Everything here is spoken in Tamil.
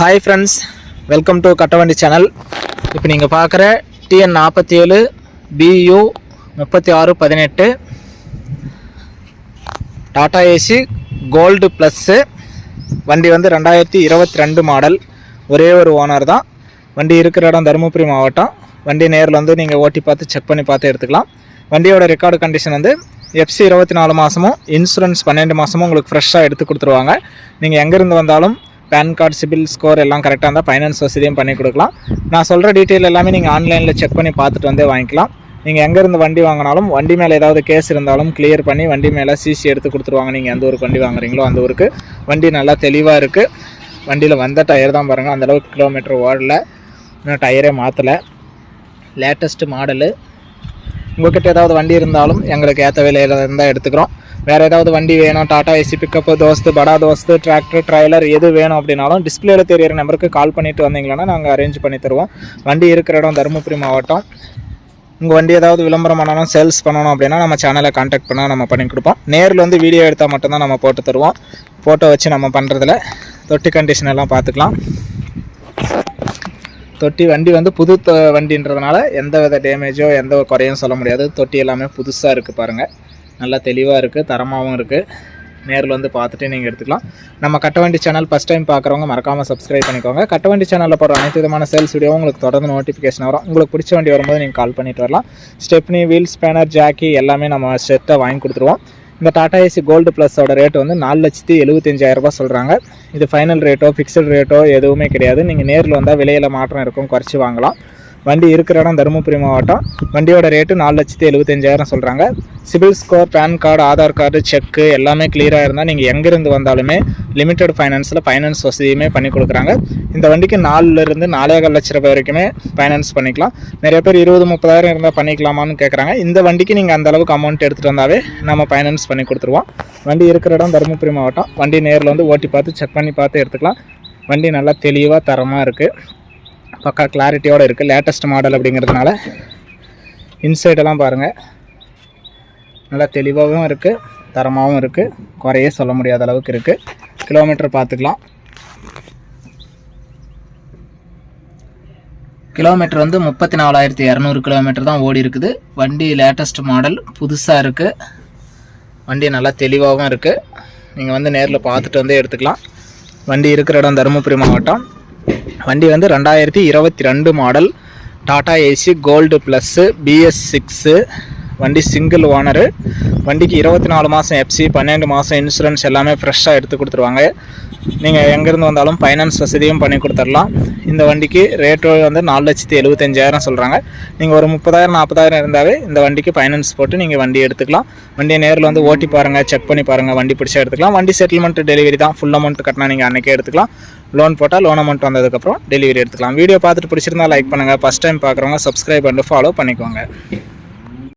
Hi friends welcome to Kattavandi channel இப்போ நீங்கள் பார்க்குற டிஎன் நாற்பத்தி ஏழு பியூ முப்பத்தி ஆறு பதினெட்டு. டாடா ஏசி கோல்டு ப்ளஸ்ஸு வண்டி வந்து ரெண்டாயிரத்தி இருபத்தி ரெண்டு மாடல் ஒரே ஒரு ஓனர் தான். வண்டி இருக்கிற இடம் தருமபுரி மாவட்டம். வண்டி நேரில் வந்து நீங்கள் ஓட்டி பார்த்து செக் பண்ணி பார்த்து எடுத்துக்கலாம். வண்டியோட ரெக்கார்டு கண்டிஷன் வந்து எஃப்சி இருபத்தி நாலு மாதமும் இன்சூரன்ஸ் பன்னெண்டு மாதமும் உங்களுக்கு ஃப்ரெஷ்ஷாக எடுத்து கொடுத்துருவாங்க. நீங்கள் எங்கேருந்து வந்தாலும் பேன் கார்டு சிபில் ஸ்கோர் எல்லாம் கரெக்டாக இருந்தால் ஃபைனான்ஸ் வசதியும் பண்ணி கொடுக்கலாம். நான் சொல்கிற டீட்டெயில் எல்லாமே நீங்கள் ஆன்லைனில் செக் பண்ணி பார்த்துட்டு வந்தே வாங்கிக்கலாம். நீங்கள் எங்கேருந்து வண்டி வாங்கினாலும் வண்டி மேலே ஏதாவது கேஸ் இருந்தாலும் கிளியர் பண்ணி வண்டி மேலே சிசி எடுத்து கொடுத்துருவாங்க. நீங்கள் எந்த ஊருக்கு வண்டி வாங்குறீங்களோ அந்த ஊருக்கு. வண்டி நல்லா தெளிவாக இருக்குது வண்டியில் வந்த டயர் தான் பாருங்கள் அந்தளவுக்கு கிலோமீட்டர் ஓடலை. இன்னும் டயரே மாற்றலை லேட்டஸ்ட்டு மாடலு உங்கள்கிட்ட ஏதாவது வண்டி இருந்தாலும் எங்களுக்கு ஏற்ற விலையில் இருந்தால் எடுத்துக்கிறோம். வேறு ஏதாவது வண்டி வேணும் டாடா ஏசி பிக்கப்பு தோஸ்து படா தோஸ்து டிராக்டர் ட்ரைலர் எது வேணும் அப்படின்னாலும் டிஸ்பிளேல தெரியிற நம்பருக்கு கால் பண்ணிட்டு வந்தீங்கன்னா நாங்கள் அரேஞ்ச் பண்ணி தருவோம். வண்டி இருக்கிற இடம் தருமபுரி மாவட்டம். உங்கள் வண்டி ஏதாவது விளம்பரம் பண்ணணும் சேல்ஸ் பண்ணணும் அப்படின்னா நம்ம சேனலை காண்டாக்ட் பண்ணால் நம்ம பண்ணி கொடுப்போம். நேரில் வந்து வீடியோ எடுத்தால் மட்டும்தான் நம்ம போட்டு தருவோம். ஃபோட்டோ வச்சு நம்ம பண்ணுறதுல தொட்டி கண்டிஷன் எல்லாம் பார்த்துக்கலாம். தொட்டி வண்டி வந்து புது வண்டின்றதுனால எந்த வித டேமேஜோ எந்த குறையும் சொல்ல முடியாது. தொட்டி எல்லாமே புதுசாக இருக்குது பாருங்கள் நல்லா தெளிவாக இருக்குது தரமாகவும் இருக்குது நேரில் வந்து பார்த்துட்டு நீங்கள் எடுத்துக்கலாம். நம்ம கட்டவண்டி சேனல் ஃபஸ்ட் டைம் பார்க்குறவங்க மறக்காமல் சப்ஸ்கிரைப் பண்ணிக்கோங்க. கட்டவண்டி சேனலில் போடுற அனைத்து விதமான சேல்ஸ் வீடியோ உங்களுக்கு தொடர்ந்து நோட்டிஃபிகேஷன் வரும். உங்களுக்கு பிடிச்ச வண்டி வரும்போது நீங்கள் கால் பண்ணிட்டு வரலாம். ஸ்டெப்னி வீல் ஸ்பேனர் ஜாக்கி எல்லாமே நம்ம செட்டை வாங்கி கொடுத்துருவோம். இந்த டாடா ஏசி கோல்டு ப்ளஸோட ரேட் வந்து நாலு லட்சத்தி எழுபத்தஞ்சாயிரம் ரூபாய் சொல்கிறாங்க இது ஃபைனல் ரேட்டோ ஃபிக்ஸட் ரேட்டோ எதுவுமே கிடையாது. நீங்கள் நேரில் வந்தால் விலையில் மாற்றம் இருக்கும் குறைச்சி வாங்கலாம். வண்டி இருக்கிற இடம் தருமபுரி மாவட்டம். வண்டியோட ரேட்டு நாலு லட்சத்தி எழுபத்தஞ்சாயிரம் சொல்கிறாங்க CIBIL score PAN card Aadhaar card cheque எல்லாமே கிளியராக இருந்தால் நீங்கள் எங்கேருந்து வந்தாலுமே லிமிடெட் ஃபைனான்ஸில் ஃபைனான்ஸ் வசதியுமே பண்ணி கொடுக்குறாங்க. இந்த வண்டிக்கு நாலுலேருந்து நாலேகால் லட்ச ரூபாய் வரைக்குமே ஃபைனான்ஸ் பண்ணிக்கலாம். நிறைய பேர் இருபது முப்பதாயிரம் இருந்தால் பண்ணிக்கலாமான்னு கேட்குறாங்க இந்த வண்டிக்கு நீங்கள் அந்த அளவுக்கு அமௌண்ட் எடுத்துகிட்டு வந்தாவே நம்ம ஃபைனான்ஸ் பண்ணி கொடுத்துருவோம். வண்டி இருக்கிற இடம் தருமபுரி மாவட்டம். வண்டி நேரில் வந்து ஓட்டி பார்த்து செக் பண்ணி பார்த்து எடுத்துக்கலாம். வண்டி நல்லா தெளிவாக தரமாக இருக்குது பக்கா கிளாரிட்டியோடு இருக்குது லேட்டஸ்ட் மாடல் அப்படிங்கிறதுனால இன்சைடெல்லாம் பாருங்கள் நல்லா தெளிவாகவும் இருக்குது தரமாகவும் இருக்குது குறையே சொல்ல முடியாத அளவுக்கு இருக்குது கிலோமீட்டர் பார்த்துக்கலாம். கிலோமீட்டர் வந்து முப்பத்தி நாலாயிரத்தி இரநூறு கிலோமீட்டர் தான் ஓடி இருக்குது. வண்டி லேட்டஸ்ட் மாடல் புதுசாக இருக்குது வண்டி நல்லா தெளிவாகவும் இருக்குது நீங்கள் வந்து நேரில் பார்த்துட்டு வந்து எடுத்துக்கலாம். வண்டி இருக்கிற இடம் தருமபுரி மாவட்டம். வண்டி வந்து ரெண்டாயிரத்தி இருபத்தி ரெண்டு model Tata Ace Gold Plus BS six வண்டி சிங்கிள் ஓனரு வண்டிக்கு இருபத்தி நாலு மாதம் எஃப்சி பன்னெண்டு மாதம் இன்சூரன்ஸ் எல்லாமே ஃப்ரெஷ்ஷாக எடுத்து கொடுத்துருவாங்க. நீங்கள் எங்கேருந்து வந்தாலும் ஃபைனான்ஸ் வசதியும் பண்ணி கொடுத்துடலாம். இந்த வண்டிக்கு ரேட்டு வந்து நாலு லட்சத்தி எழுபத்தஞ்சாயிரம் சொல்கிறாங்க நீங்கள் ஒரு முப்பதாயிரம் நாற்பதாயிரம் இருந்தாவே இந்த வண்டிக்கு ஃபைனான்ஸ் போட்டு நீங்கள் வண்டி எடுத்துக்கலாம். வண்டியை நேரில் வந்து ஓட்டி பாருங்கள் செக் பண்ணி பாருங்கள் வண்டி பிடிச்சா எடுத்துக்கலாம். வண்டி செட்டில்மெண்ட் டெலிவரி தான். ஃபுல் அமௌண்ட் கட்டினா நீங்கள் அன்றைக்கே எடுத்துக்கலாம். லோன் போட்டால் லோன் அமௌண்ட் வந்ததுக்கப்புறம் டெலிவரி எடுத்துக்கலாம். வீடியோ பார்த்துட்டு பிடிச்சிருந்தா லைக் பண்ணுங்கள் ஃபஸ்ட் டைம் பார்க்குறவங்க சப்ஸ்கிரைப் பண்ணி ஃபாலோ பண்ணிக்கோங்க.